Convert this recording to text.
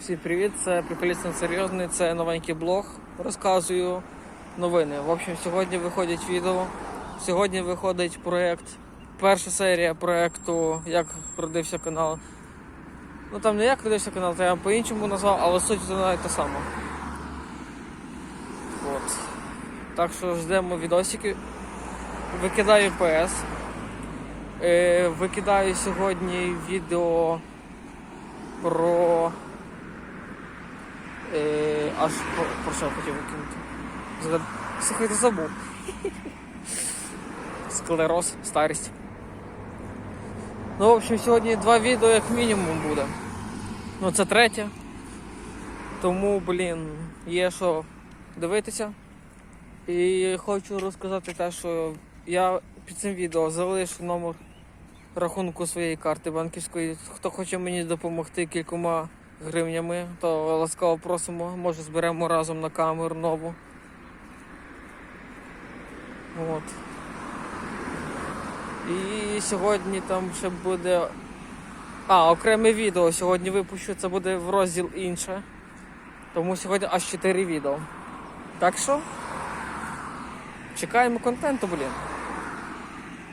Всім привіт, це Приколісно Серйозний, це новенький блог. Розказую новини. В общем, сьогодні виходять відео. Сьогодні виходить проєкт, перша серія проєкту Як родився канал. Ну там не як родився канал, то я по-іншому назвав, але суть вона та сама. От. Так що ждемо відосики. Викидаю PS. Е, викидаю сьогодні відео про. Е, аж про, що хотів викинути. Слухайте, забув. Склероз, старість. Ну, в общем, сьогодні два відео як мінімум буде. Ну, це третє. Тому, блін, є що дивитися. І хочу розказати те, що я під цим відео залишу номер рахунку своєї карти банківської. Хто хоче мені допомогти кількома гривнями, то ласкаво просимо. Може зберемо разом на камеру нову. От. І сьогодні там ще буде. А, окреме відео сьогодні випущу, це буде в розділ інше. Тому сьогодні аж 4 відео. Так що чекаємо контенту, блін.